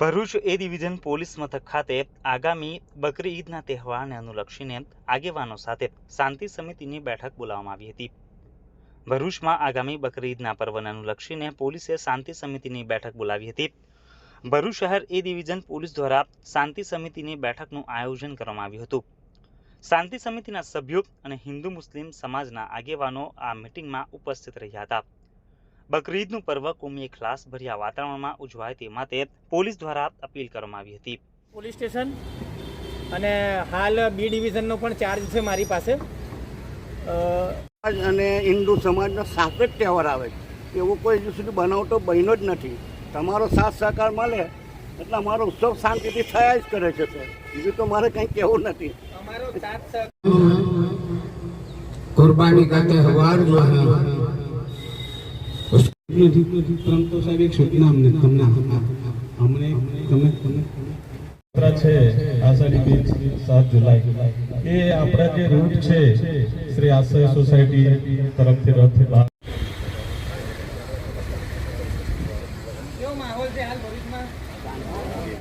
ભરૂચ એ division police મથક ખાતે આગામી બકરી ઈદના તહેવારને અનુલક્ષીને આગેવાનો સાથે શાંતિ સમિતિની બેઠક બોલાવવામાં આવી હતી. ભરૂચમાં આગામી બકરી ઈદના પર્વને અનુલક્ષીને પોલીસે શાંતિ સમિતિની બેઠક બોલાવી હતી. ભરૂચ શહેર એ ડિવિઝન પોલીસ દ્વારા શાંતિ સમિતિની બેઠકનું આયોજન કરવામાં આવ્યું હતું. શાંતિ સમિતિના સભ્યો અને હિન્દુ મુસ્લિમ સમાજના આગેવાનો આ મિટિંગમાં ઉપસ્થિત રહ્યા હતા. બકરીદનું પર્વ કોમી ખલાસ ભર્યા વાતાવરણમાં ઉજવાય તે માટે પોલીસ દ્વારા અપીલ કરવામાં આવી હતી. પોલીસ સ્ટેશન અને હાલ બી ડિવિઝનનો પણ ચાર્જ છે મારી પાસે. અને હિન્દુ સમાજનો સાફ જ તહેવાર આવે એવો કોઈ હજુ સુધી બનાવટો બન્યો જ નથી. તમારો સાથ સહકાર મળે એટલે અમારો ઉત્સવ શાંતિથી થયા જ કરે છે સર બીજું તો મારે કંઈ કહેવું નથી. કુરબાની કરતે હવાર જો નથી. પરંતુ સાહેબ, એક સૂચના અમને તમને અમને તમે તમે છે આષાઢી બીજ સાત જુલાઈ. એ આપણા જે રૂટ છે, શ્રી આશ્રય સોસાયટી તરફથી રથ બહાર.